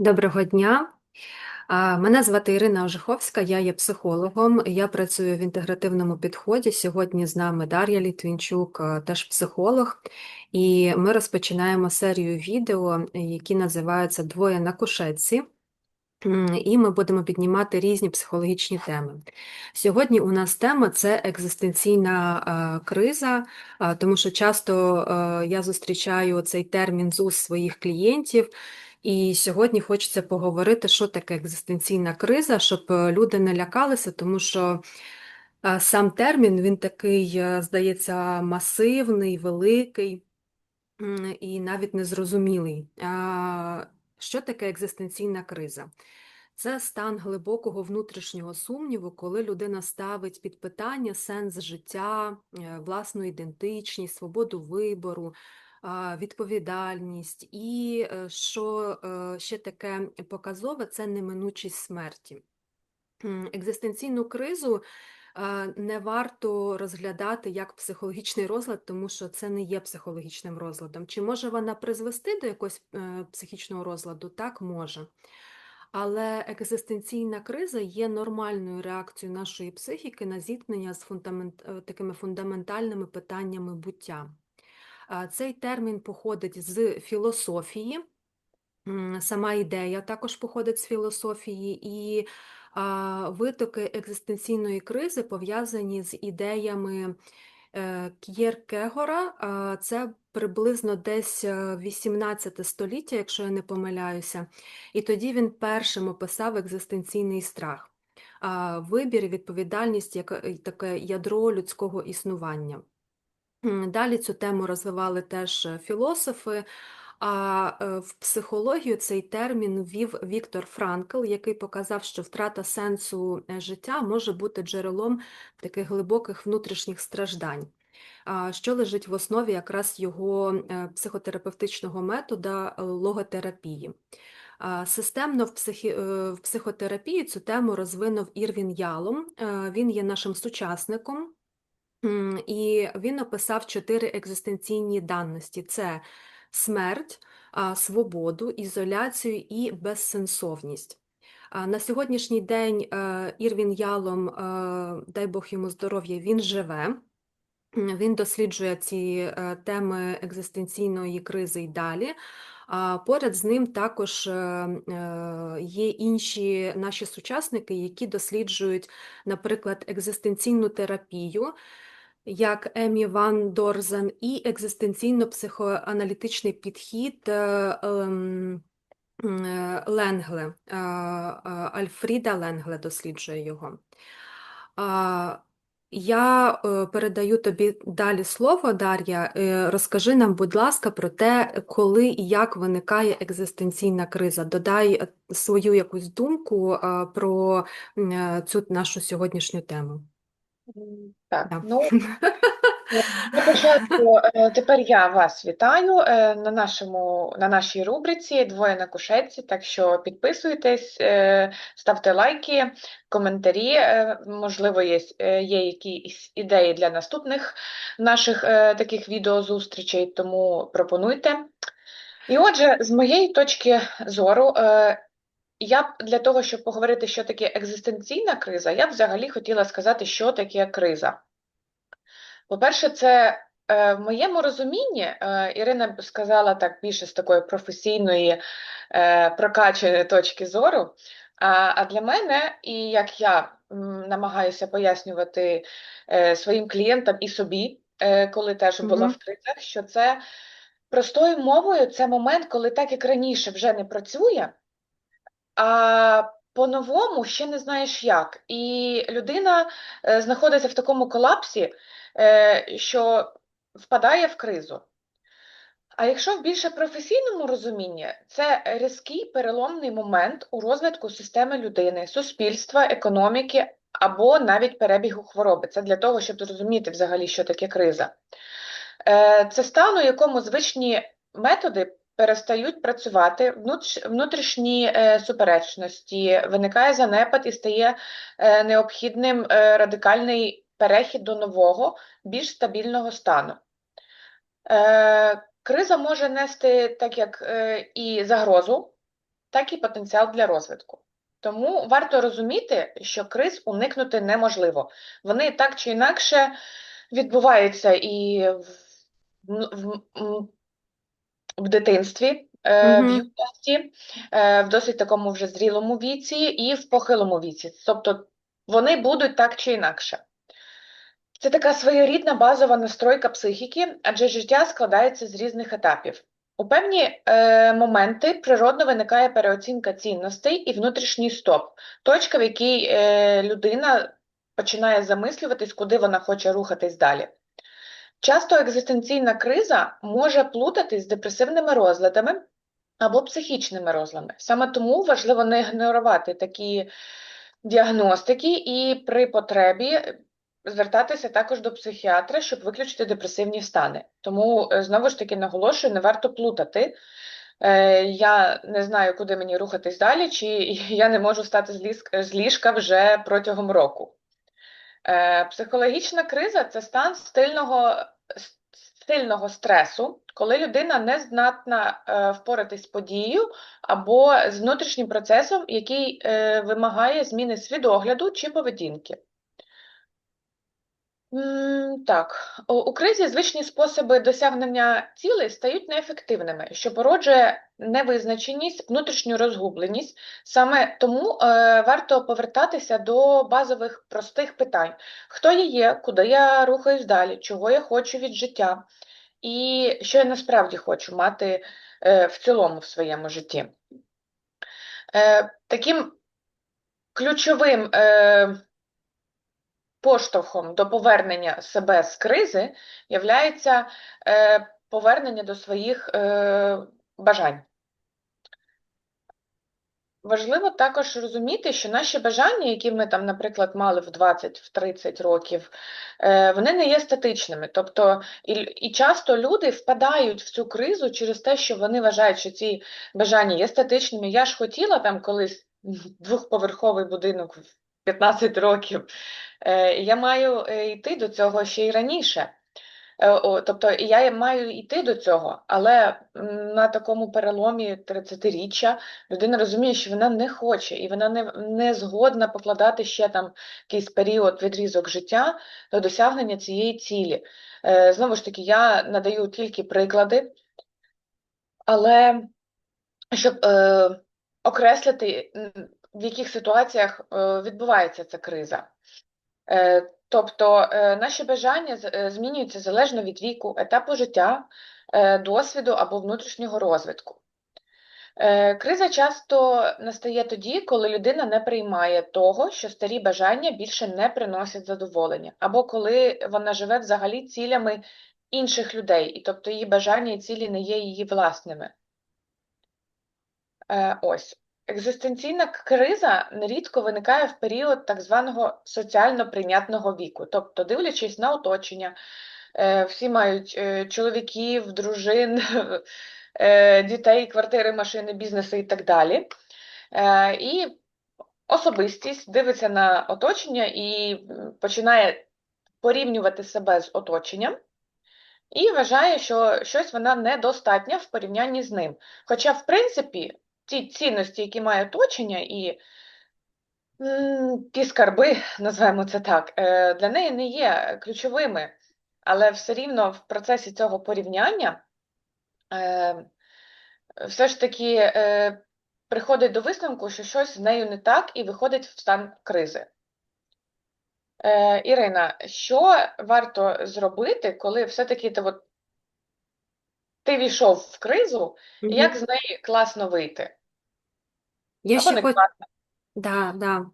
Доброго дня. Мене звати Ірина Ожиховська, я є психологом. Я працюю в інтегративному підході. Сьогодні з нами Дар'я Літвінчук, теж психолог, і ми розпочинаємо серію відео, які називаються Двоє на кушетці. І ми будемо піднімати різні психологічні теми. Сьогодні у нас тема це екзистенційна криза, тому що часто я зустрічаю цей термін з уст своїх клієнтів. І сьогодні хочеться поговорити, що таке екзистенційна криза, щоб е, люди не лякалися, тому що е, сам термін він такий, е, здається, масивний, великий і навіть незрозумілий. Що таке екзистенційна криза? Це стан глибокого внутрішнього сумніву, коли людина ставить під питання сенс життя, власну ідентичність, свободу вибору, відповідальність, і е, що е, ще таке показове це неминучість смерті. Екзистенційну кризу не варто розглядати як психологічний розлад, тому що це не є психологічним розладом. Чи може вона призвести до якогось е, психічного розладу? Так може. Але екзистенційна криза є нормальною реакцією нашої психіки на зіткнення з фундамент... такими фундаментальними питаннями буття. Цей термін походить з філософії, сама ідея також походить з філософії, і витоки екзистенційної кризи пов'язані з ідеями е, К'єркегора. Це приблизно десь 18 століття, якщо я не помиляюся, і тоді він першим описав екзистенційний страх, вибір відповідальність як таке ядро людського існування. Далі цю тему розвивали теж е, філософи, а е, в психологію цей термін ввів Віктор Франкл, який показав, що втрата сенсу е, життя може бути джерелом таких глибоких внутрішніх страждань, що лежить в основі якраз його психотерапевтичного метода логотерапії. Системно в, психі... в психотерапії цю тему розвинув Ірвін Ялом, він є нашим сучасником. І він описав чотири екзистенційні даності: це смерть, свободу, ізоляцію і безсенсовність. На сьогоднішній день е, Ірвін Ялом, е, дай Бог йому здоров'я, він живе. Він досліджує ці е, теми екзистенційної кризи й далі. А поряд з ним також є інші наші сучасники, які досліджують, наприклад, екзистенційну терапію як Емі Ван Дорзен, і екзистенційно-психоаналітичний підхід е, ем, е, Ленгле, е, Альфріда Ленгле досліджує його. Я передаю тобі далі слово, Дар'я. Розкажи нам, будь ласка, про те, коли і як виникає екзистенційна криза. Додай свою якусь думку про цю нашу сьогоднішню тему. Так, Да. ну на початку е, тепер я вас вітаю е, на нашому, на нашій рубриці Двоє на кушетці. Так що підписуйтесь, е, ставте лайки, коментарі. Можливо, є, є якісь ідеї для наступних наших таких відеозустрічей, тому пропонуйте. І отже, з моєї точки зору, я б для того, щоб поговорити, що таке екзистенційна криза, я б взагалі хотіла сказати, що таке криза. По-перше, це е, в моєму розумінні, е, Ірина б сказала так більше з такої професійної е, прокачаної точки зору. А а для мене, і як я м, намагаюся пояснювати е, своїм клієнтам і собі, е, коли теж була mm -hmm. в кризах, що це простою мовою це момент, коли так як раніше вже не працює а по-новому ще не знаєш як. І людина е, знаходиться в такому колапсі, е, що впадає в кризу. А якщо в більше професійному розумінні, це різкий переломний момент у розвитку системи людини, суспільства, економіки або навіть перебігу хвороби. Це для того, щоб зрозуміти взагалі, що таке криза. Е, це стан, у якому звичні методи перестають працювати, внутрішні е, суперечності, виникає занепад і стає е, необхідним е, радикальний перехід до нового, більш стабільного стану. Криза може нести так як і загрозу, так і потенціал для розвитку. Тому варто розуміти, що криз уникнути неможливо. Вони так чи інакше відбуваються і в, в, дитинстві, е, в юності, е, в досить такому вже зрілому віці і в похилому віці. Тобто вони будуть так чи інакше. Це така своєрідна базова настройка психіки, адже життя складається з різних етапів. У певні е, моменти природно виникає переоцінка цінностей і внутрішній стоп, точка, в якій е, людина починає замислюватись, куди вона хоче рухатись далі. Часто екзистенційна криза може плутатись з депресивними розладами або психічними розладами. Саме тому важливо не ігнорувати такі діагностики і при потребі звертатися також до психіатра, щоб виключити депресивні стани. Тому, е, знову ж таки, наголошую, не варто плутати. Е, Я не знаю, куди мені рухатись далі, чи я не можу ліжка, з ліжка вже протягом року. Е, Психологічна криза це стан стильного, стильного стресу, коли людина не здатна е, впоратись з подією або з внутрішнім процесом, який е, вимагає зміни свідогляду чи поведінки. Так, у у кризі звичні способи досягнення цілей стають неефективними, що породжує невизначеність, внутрішню розгубленість. Саме тому е, варто повертатися до базових простих питань: хто я є, куди я рухаюсь далі, чого я хочу від життя, і що я насправді хочу мати е, в цілому в своєму житті. Е, Таким ключовим. Поштовхом до повернення себе з кризи являється е, повернення до своїх е, бажань. Важливо також розуміти, що наші бажання, які ми там, наприклад, мали в 20-30 років, е, вони не є статичними. Тобто, і, і часто люди впадають в цю кризу через те, що вони вважають, що ці бажання є статичними. Я ж хотіла там колись двохповерховий будинок в 15 років. Е, Я маю е, йти до цього ще й раніше. Е, Тобто я маю йти до цього, але на такому переломі 30-річчя людина розуміє, що вона не хоче і вона не, не згодна покладати ще там якийсь період, відрізок життя до досягнення цієї цілі. Знову ж таки, я надаю тільки приклади, але щоб е, окреслити, в яких ситуаціях е, відбувається ця криза. Е, Тобто е, наші бажання змінюються залежно від віку, етапу життя, досвіду або внутрішнього розвитку. Криза часто настає тоді, коли людина не приймає того, що старі бажання більше не приносять задоволення, або коли вона живе взагалі цілями інших людей, і тобто її бажання і цілі не є її власними. Ось. Екзистенційна криза нерідко виникає в період так званого соціально прийнятного віку. Тобто, дивлячись на оточення, е, всі мають е, чоловіків, дружин, е, дітей, квартири, машини, бізнеси і так далі. І особистість дивиться на оточення і починає порівнювати себе з оточенням. І вважає, що щось вона недостатня в порівнянні з ним. Хоча, в принципі, ті цінності, які має оточення, і ті скарби, назвемо це так, е, для неї не є ключовими, але все рівно в процесі цього порівняння е, все ж таки е, приходить до висновку, що щось з нею не так, і виходить в стан кризи. Ірина, що варто зробити, коли все-таки ти, от, ти війшов в кризу, і як з неї класно вийти? Я Або ще не хоч... класно. Да, да.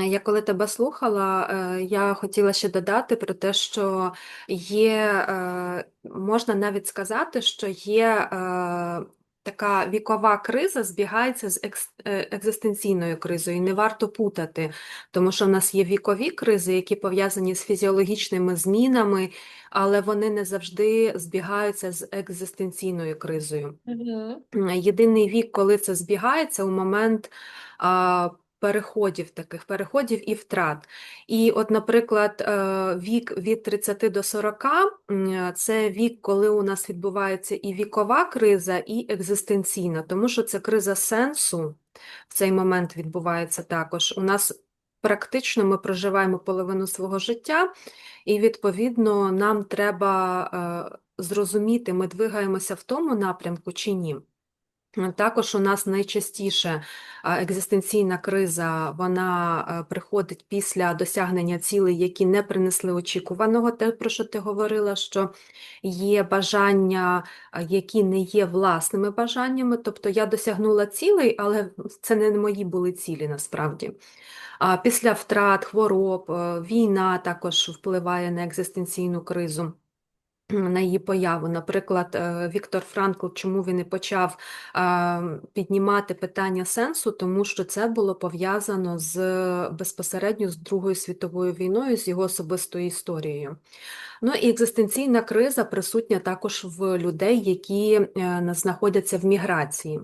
Е, Я коли тебе слухала, е, я хотіла ще додати про те, що є, е, можна навіть сказати, що є е, така вікова криза збігається з е, екзистенційною кризою, і не варто путати, тому що в нас є вікові кризи, які пов'язані з фізіологічними змінами, але вони не завжди збігаються з екзистенційною кризою. Мгм. Єдиний вік, коли це збігається, у момент переходів таких, переходів і втрат. І от, наприклад, е, вік від 30 до 40 це вік, коли у нас відбувається і вікова криза, і екзистенційна, тому що це криза сенсу в цей момент відбувається також. У нас практично ми проживаємо половину свого життя, і відповідно нам треба е, зрозуміти, ми двигаємося в тому напрямку чи ні. Також у нас найчастіше екзистенційна криза, вона е, приходить після досягнення цілей, які не принесли очікуваного, те, про що ти говорила, що є бажання, які не є власними бажаннями. Тобто я досягнула цілей, але це не мої були цілі насправді. Після втрат, хвороб, е, війна також впливає на екзистенційну кризу. На її появу. Наприклад, е, Віктор Франкл, чому він і почав е, піднімати питання сенсу, тому що це було пов'язано з безпосередньо з Другою світовою війною, з його особистою історією. Ну і екзистенційна криза присутня також в людей, які е, знаходяться в міграції.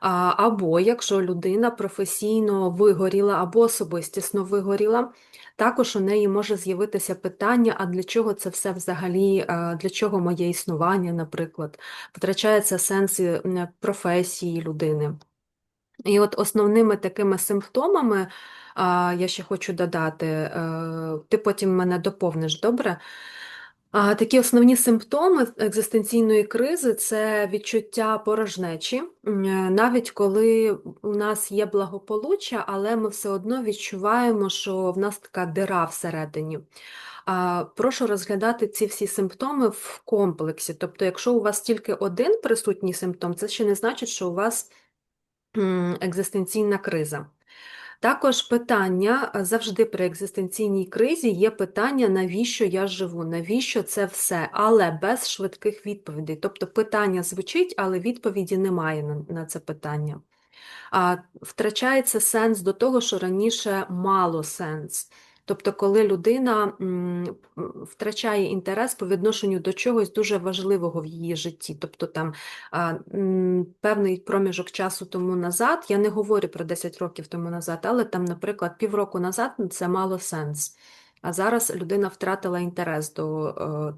Або якщо людина професійно вигоріла або особистісно вигоріла, також у неї може з'явитися питання, а для чого це все взагалі, е, для чого моє існування, наприклад, втрачається сенс е, професії людини. І от основними такими симптомами, я ще хочу додати, е, ти потім мене доповниш, добре? А, Такі основні симптоми екзистенційної кризи це відчуття порожнечі, е, навіть коли у нас є благополуччя, але ми все одно відчуваємо, що в нас така дира всередині. Прошу розглядати ці всі симптоми в комплексі. Тобто, якщо у вас тільки один присутній симптом, це ще не значить, що у вас екзистенційна криза. Також питання завжди при екзистенційній кризі є питання, навіщо я живу, навіщо це все, але без швидких відповідей. Тобто питання звучить, але відповіді немає на, на це питання. А, Втрачається сенс до того, що раніше мало сенс. Тобто, коли людина втрачає інтерес по відношенню до чогось дуже важливого в її житті, тобто там певний проміжок часу тому назад, я не говорю про 10 років тому назад, але там, наприклад, півроку назад це мало сенс. А зараз людина втратила інтерес до е,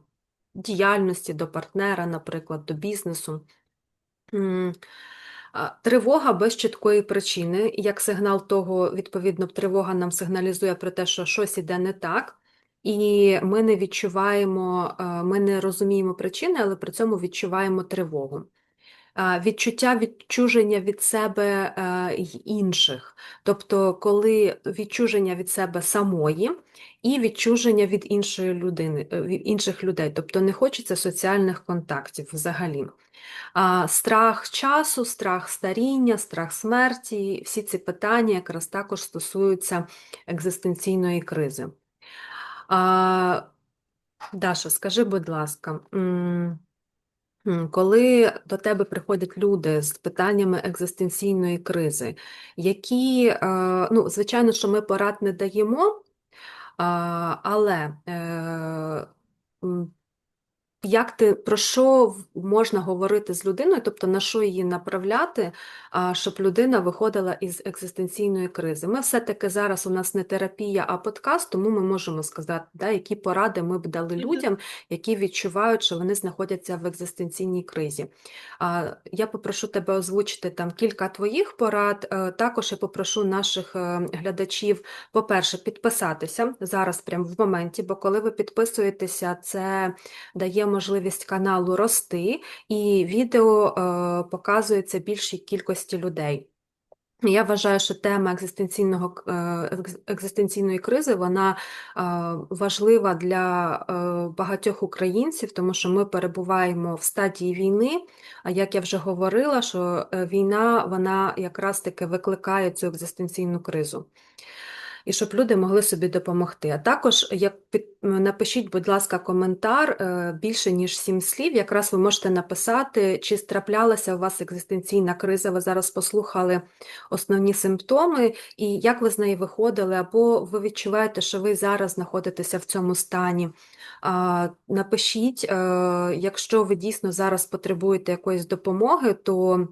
діяльності, до партнера, наприклад, до бізнесу. Тривога без чіткої причини, як сигнал того, відповідно, тривога нам сигналізує про те, що щось іде не так, і ми не відчуваємо, ми не розуміємо причини, але при цьому відчуваємо тривогу. Відчуття відчуження від себе й інших, тобто коли відчуження від себе самої і відчуження від іншої людини, е, від інших людей, тобто не хочеться соціальних контактів взагалі. Страх часу, страх старіння, страх смерті, всі ці питання якраз також стосуються екзистенційної кризи. Даша, скажи, будь ласка, коли до тебе приходять люди з питаннями екзистенційної кризи, які, ну, звичайно, що ми порад не даємо, але е, як ти про що можна говорити з людиною, тобто на що її направляти, щоб людина виходила із екзистенційної кризи? Ми все-таки зараз у нас не терапія, а подкаст, тому ми можемо сказати, да, які поради ми б дали людям, які відчувають, що вони знаходяться в екзистенційній кризі. Я попрошу тебе озвучити там кілька твоїх порад. Е, також я попрошу наших е, глядачів, по-перше, підписатися зараз, прямо в моменті, бо коли ви підписуєтеся, це дає можливість каналу рости, і відео е, показується більшій кількості людей. Я вважаю, що тема екзистенційного, е, екзистенційної кризи вона е, важлива для багатьох українців, тому що ми перебуваємо в стадії війни. А як я вже говорила, що війна вона якраз таки викликає цю екзистенційну кризу і щоб люди могли собі допомогти. А також як під, напишіть, будь ласка, коментар е, більше ніж сім слів. Якраз ви можете написати, чи траплялася у вас екзистенційна криза. Ви зараз послухали основні симптоми, і як ви з неї виходили, або ви відчуваєте, що ви зараз знаходитеся в цьому стані. Напишіть, е, якщо ви дійсно зараз потребуєте якоїсь допомоги, то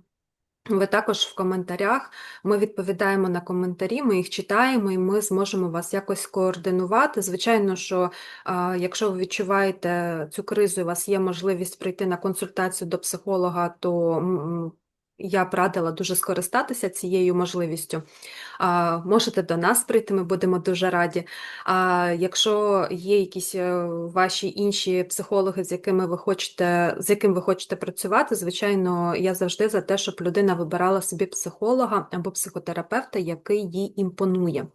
Ви також в коментарях. Ми відповідаємо на коментарі, ми їх читаємо і ми зможемо вас якось координувати. Звичайно, що якщо ви відчуваєте цю кризу, у вас є можливість прийти на консультацію до психолога, то я б радила дуже скористатися цією можливістю. А, Можете до нас прийти, ми будемо дуже раді. А якщо є якісь е, ваші інші психологи, з якими ви хочете, з яким ви хочете працювати, звичайно, я завжди за те, щоб людина вибирала собі психолога або психотерапевта, який їй імпонує.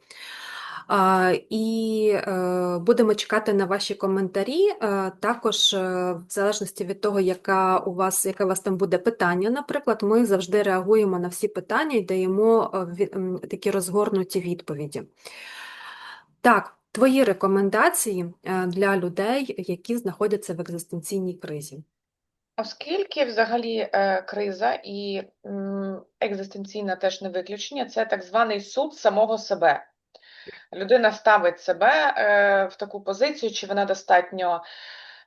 І е, будемо чекати на ваші коментарі. Е, Також, е, в залежності від того, яка у вас, яке у вас там буде питання, наприклад, ми завжди реагуємо на всі питання і даємо такі розгорнуті відповіді. Так, твої рекомендації для людей, які знаходяться в екзистенційній кризі. Оскільки взагалі криза і екзистенційна теж не виключення, це так званий суд самого себе. Людина ставить себе е, в таку позицію, чи вона достатньо,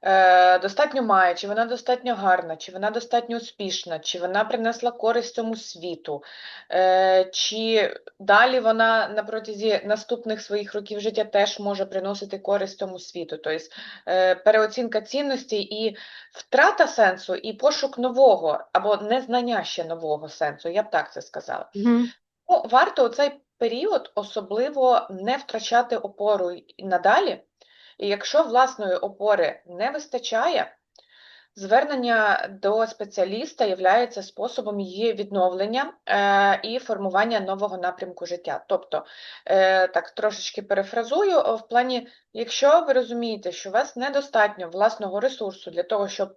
е, достатньо має, чи вона достатньо гарна, чи вона достатньо успішна, чи вона принесла користь цьому світу, е, чи далі вона на протязі наступних своїх років життя теж може приносити користь цьому світу. Тобто е, переоцінка цінностей і втрата сенсу, і пошук нового або незнання ще нового сенсу, я б так це сказала. Мгм. Ну, варто у цей період особливо не втрачати опору надалі. І якщо власної опори не вистачає, звернення до спеціаліста є способом її відновлення е, і формування нового напрямку життя. Тобто, е, так трошечки перефразую, в плані, якщо ви розумієте, що у вас недостатньо власного ресурсу для того, щоб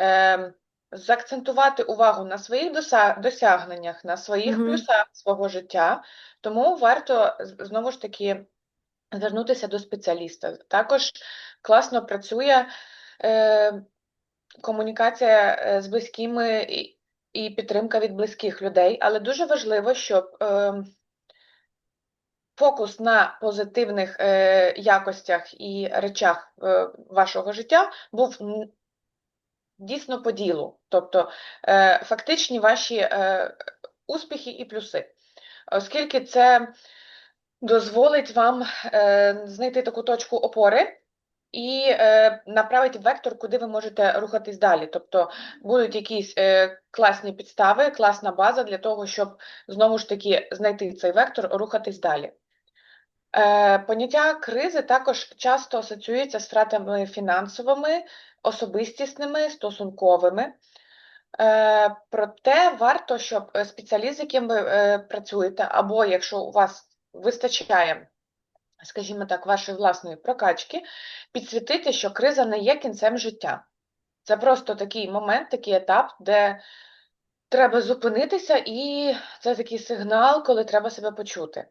е, заакцентувати увагу на своїх досягненнях, на своїх Мгм. плюсах свого життя, тому варто знову ж таки звернутися до спеціаліста. Також класно працює е, комунікація е, з близькими і, і підтримка від близьких людей, але дуже важливо, щоб е, фокус на позитивних е, якостях і речах е, вашого життя був дійсно по ділу, тобто е, фактичні ваші е, успіхи і плюси, оскільки це дозволить вам е, знайти таку точку опори і е, направити вектор, куди ви можете рухатись далі. Тобто будуть якісь е, класні підстави, класна база для того, щоб знову ж таки знайти цей вектор, рухатись далі. Е, Поняття кризи також часто асоціюється з втратами фінансовими, особистісними, стосунковими. Е, Проте варто, щоб е, спеціаліст, з яким ви е, працюєте, або якщо у вас вистачає, скажімо так, вашої власної прокачки, підсвітити, що криза не є кінцем життя. Це просто такий момент, такий етап, де треба зупинитися, і це такий сигнал, коли треба себе почути.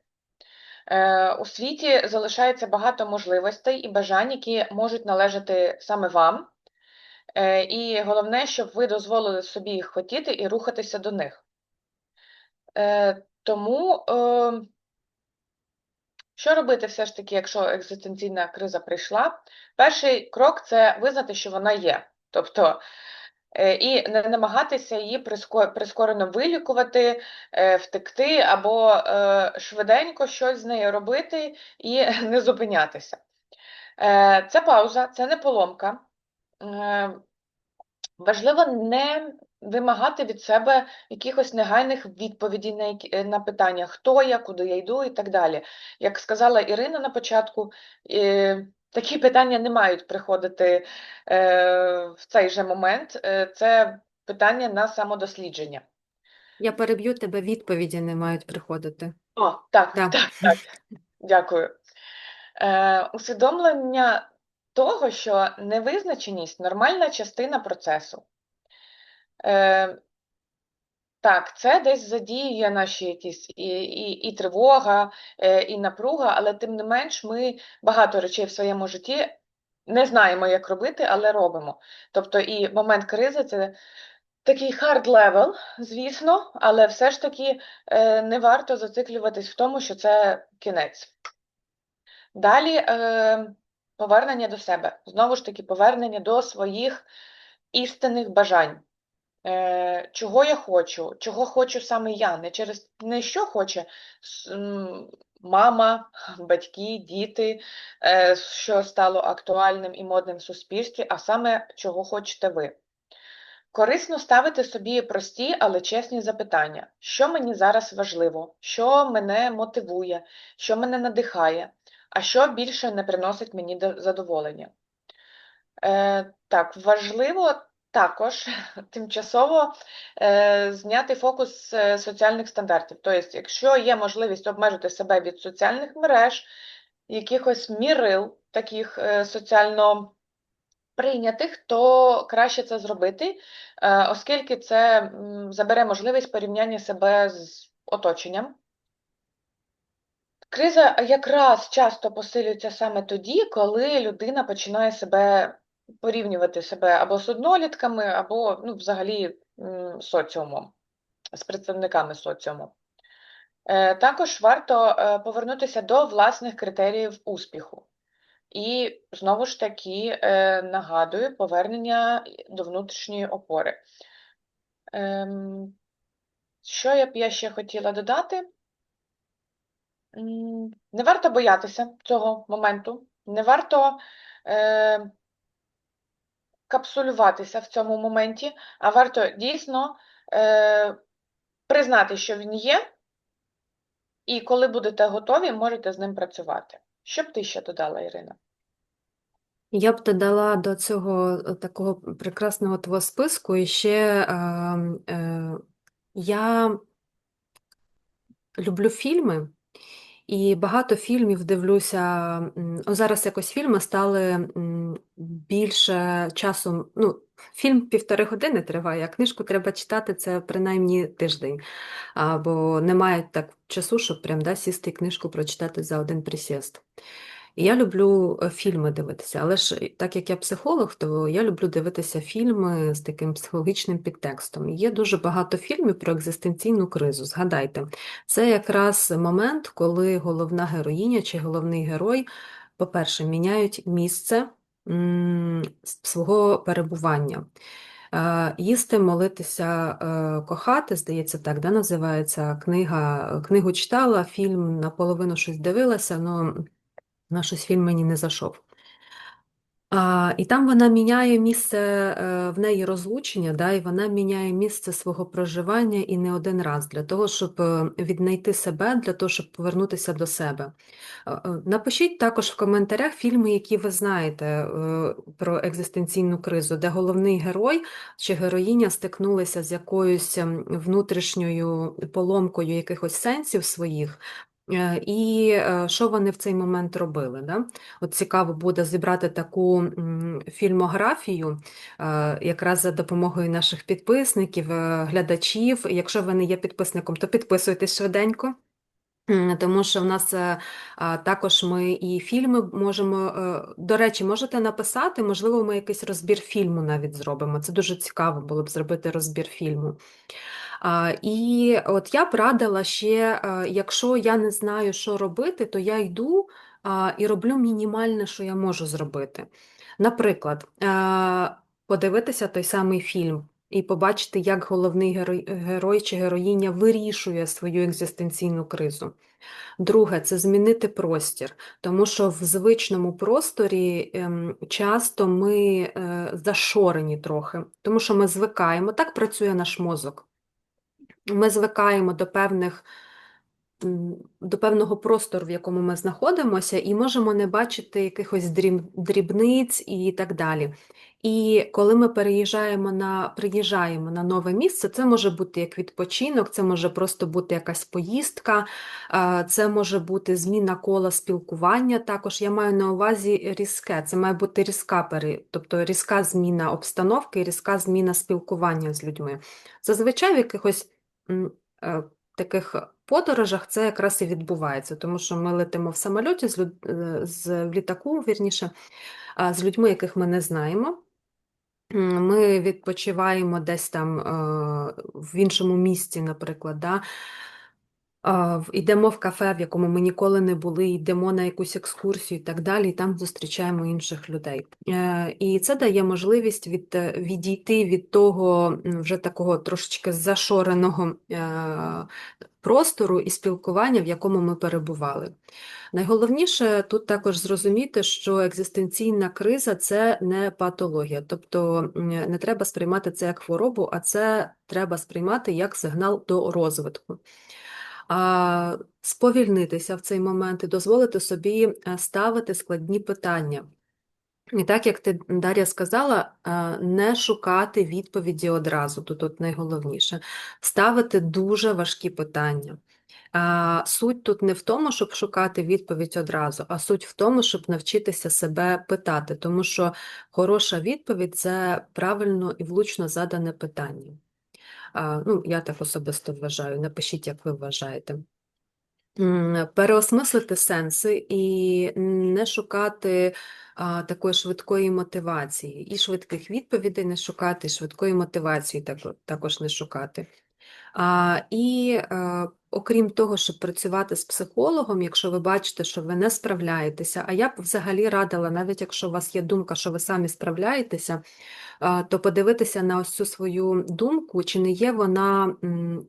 У світі залишається багато можливостей і бажань, які можуть належати саме вам. Е, І головне, щоб ви дозволили собі їх хотіти і рухатися до них. Е, Тому, е, що робити все ж таки, якщо екзистенційна криза прийшла? Перший крок це визнати, що вона є. Тобто, і не намагатися її прискорено вилікувати, втекти або швиденько щось з нею робити і не зупинятися. Це пауза, це не поломка. Е, Важливо не вимагати від себе якихось негайних відповідей на, які- е, на питання, хто я, куди я йду і так далі. Як сказала Ірина на початку, е, такі питання не мають приходити в цей же момент. Це питання на самодослідження. Я переб'ю тебе, відповіді не мають приходити. О, так, Да. так, так. Дякую. Е, усвідомлення того, що невизначеність нормальна частина процесу. Е, так, це десь задіює наші якісь і, і, і тривога, е, і напруга, але тим не менш ми багато речей в своєму житті не знаємо, як робити, але робимо. Тобто і момент кризи це такий hard level, звісно, але все ж таки е, не варто зациклюватись в тому, що це кінець. Далі е, повернення до себе. Знову ж таки, повернення до своїх істинних бажань. е, чого я хочу, чого хочу саме я, не через не що хоче мама, батьки, діти, е, що стало актуальним і модним в суспільстві, а саме чого хочете ви. Корисно ставити собі прості, але чесні запитання, що мені зараз важливо, що мене мотивує, що мене надихає, а що більше не приносить мені задоволення. Е, так, важливо також тимчасово е, зняти фокус з е, соціальних стандартів. Тобто, якщо є можливість обмежити себе від соціальних мереж, якихось мірил, таких е, соціально прийнятих, то краще це зробити, е, оскільки це забере можливість порівняння себе з оточенням. Криза якраз часто посилюється саме тоді, коли людина починає себе порівнювати себе або з однолітками, або ну, взагалі соціумом, з представниками соціуму. Е, Також варто е, повернутися до власних критеріїв успіху. І знову ж таки е, нагадую повернення до внутрішньої опори. Ем, Що я б я ще хотіла додати? Не варто боятися цього моменту, не варто е, капсулюватися в цьому моменті, а варто дійсно е, признати, що він є, і коли будете готові, можете з ним працювати. Що б ти ще додала, Ірина? Я б додала до цього е, такого прекрасного твого списку і ще е, е, я люблю фільми, і багато фільмів дивлюся. Зараз якось фільми стали більше часом. Ну, фільм півтори години триває, а книжку треба читати це принаймні тиждень. Або немає так часу, щоб прям да, сісти і книжку прочитати за один присіст. Я люблю е, фільми дивитися, але ж е, так як я психолог, то я люблю дивитися фільми з таким психологічним підтекстом. Є дуже багато фільмів про екзистенційну кризу. Згадайте, це якраз момент, коли головна героїня чи головний герой, по-перше, міняють місце свого перебування. Е, Їсти, молитися, кохати, здається, так да, називається книга. Книгу читала, фільм наполовину щось дивилася, але на щось фільм мені не зайшов. А, і там вона міняє місце е, в неї розлучення, да, і вона міняє місце свого проживання і не один раз для того, щоб е, віднайти себе, для того, щоб повернутися до себе. Е, Напишіть також в коментарях фільми, які ви знаєте про екзистенційну кризу, де головний герой чи героїня стикнулися з якоюсь ем, внутрішньою поломкою якихось сенсів своїх. Е, І е, що вони в цей момент робили? Да? От цікаво буде зібрати таку фільмографію, е, якраз за допомогою наших підписників, глядачів. Якщо ви не є підписником, то підписуйтесь швиденько. Тому що в нас також ми і фільми можемо. До речі, можете написати, можливо, ми якийсь розбір фільму навіть зробимо. Це дуже цікаво було б зробити розбір фільму. І от я б радила ще, е, якщо я не знаю, що робити, то я йду і роблю мінімальне, що я можу зробити. Наприклад, е, подивитися той самий фільм. І побачити, як головний герой, герой чи героїня вирішує свою екзистенційну кризу. Друге, це змінити простір, тому що в звичному просторі ем, часто ми е, зашорені трохи, тому що ми звикаємо, так працює наш мозок. Ми звикаємо до певних до певного простору, в якому ми знаходимося, і можемо не бачити якихось дріб- дрібниць і так далі. І коли ми переїжджаємо на, приїжджаємо на нове місце, це може бути як відпочинок, це може просто бути якась поїздка, е, це може бути зміна кола спілкування. Також я маю на увазі різке, це має бути різка, пере- тобто різка зміна обстановки різка зміна спілкування з людьми. Зазвичай в якихось таких подорожах це якраз і відбувається, тому що ми летимо в самольоті з, люд... е, з в літаку, вірніше, з людьми, яких ми не знаємо. Ми відпочиваємо десь там е, в іншому місці, наприклад, да? Йдемо в кафе, в якому ми ніколи не були, йдемо на якусь екскурсію і так далі, і там зустрічаємо інших людей. Е, І це дає можливість від, е, відійти від того вже такого трошечки зашореного е, простору і спілкування, в якому ми перебували. Найголовніше тут також зрозуміти, що екзистенційна криза це не патологія, тобто не треба сприймати це як хворобу, а це треба сприймати як сигнал до розвитку. Сповільнитися в цей момент і дозволити собі е, ставити складні питання. І так, як ти, Дар'я, сказала, е, не шукати відповіді одразу, тут от найголовніше, ставити дуже важкі питання. Суть тут не в тому, щоб шукати відповідь одразу, а суть в тому, щоб навчитися себе питати, тому що хороша відповідь це правильно і влучно задане питання. Ну, я так особисто вважаю. Напишіть, як ви вважаєте. Переосмислити сенси і не шукати такої швидкої мотивації, і швидких відповідей не шукати, і швидкої мотивації тако- також не шукати. І е, окрім того, щоб працювати з психологом, якщо ви бачите, що ви не справляєтеся, а я б взагалі радила, навіть якщо у вас є думка, що ви самі справляєтеся, а, то подивитися на ось цю свою думку, чи не є вона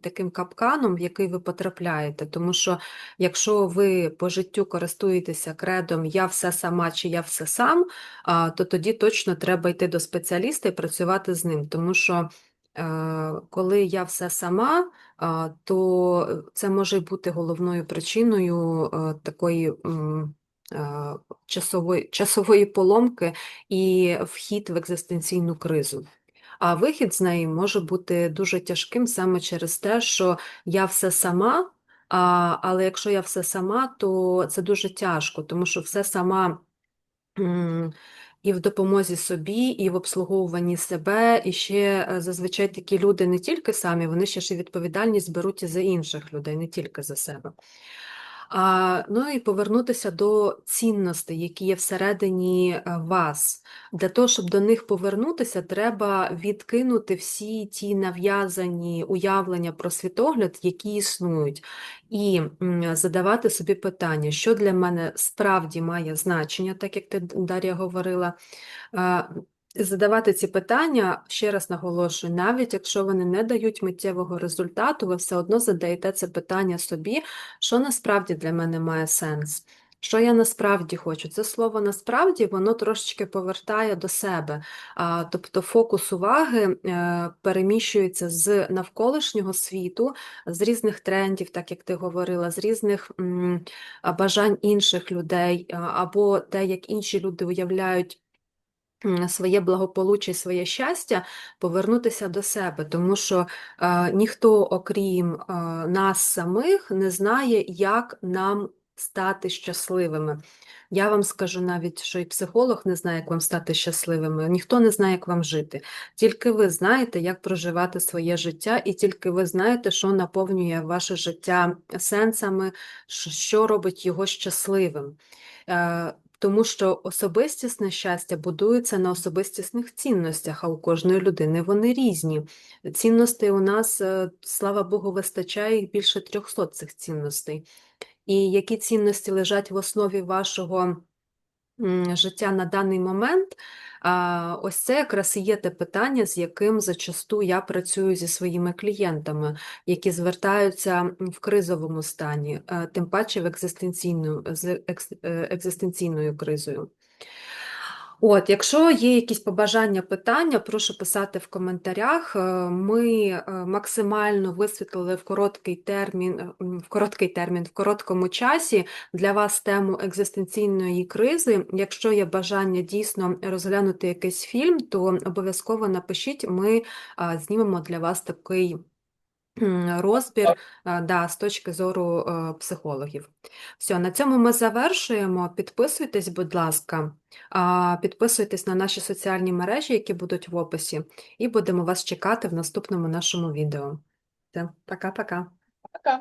таким капканом, в який ви потрапляєте. Тому що якщо ви по життю користуєтеся кредом Я все сама чи я все сам, то тоді точно треба йти до спеціаліста і працювати з ним. Тому що е, коли я все сама, то це може бути головною причиною е, такої е, часової, часової поломки і вхід в екзистенційну кризу. А вихід з неї може бути дуже тяжким саме через те, що я все сама, а, але якщо я все сама, то це дуже тяжко, тому що все сама і в допомозі собі, і в обслуговуванні себе, і ще е, зазвичай такі люди не тільки самі, вони ще ж і відповідальність беруть і за інших людей, не тільки за себе. А, ну і повернутися до цінностей, які є всередині е, вас. Для того, щоб до них повернутися, треба відкинути всі ті нав'язані уявлення про світогляд, які існують, і задавати собі питання, що для мене справді має значення, так як ти, Дар'я, говорила. Задавати ці питання, ще раз наголошую, навіть якщо вони не дають миттєвого результату, ви все одно задаєте це питання собі, що насправді для мене має сенс. Що я насправді хочу? Це слово насправді воно трошечки повертає до себе. Тобто фокус уваги е, переміщується з навколишнього світу, з різних трендів, так як ти говорила, з різних бажань інших людей, або те, як інші люди уявляють своє благополуччя своє щастя, повернутися до себе, тому що е, ніхто, окрім е, нас самих, не знає, як нам стати щасливими. Я вам скажу навіть, що і психолог не знає, як вам стати щасливими, ніхто не знає, як вам жити. Тільки ви знаєте, як проживати своє життя, і тільки ви знаєте, що наповнює ваше життя сенсами, що- робить його щасливим. Тому що особистісне щастя будується на особистісних цінностях, а у кожної людини вони різні. Цінностей у нас, е, слава Богу, вистачає їх більше 300 цих цінностей. І які цінності лежать в основі вашого життя на даний момент, ось це якраз і є те питання, з яким зачасту я працюю зі своїми клієнтами, які звертаються в кризовому стані, е, тим паче в екзистенційну, з е, екзистенційною кризою. От, якщо є якісь побажання, питання, прошу писати в коментарях. Е, Ми е, максимально висвітлили в короткий термін, е, в короткий термін, в короткому часі для вас тему екзистенційної кризи. Якщо є бажання дійсно розглянути якийсь фільм, то обов'язково напишіть, ми знімемо для вас такий розбір да, з точки зору е, психологів. Все, на цьому ми завершуємо. Підписуйтесь, будь ласка, підписуйтесь на наші соціальні мережі, які будуть в описі, і будемо вас чекати в наступному нашому відео. Пока-пока. Пока.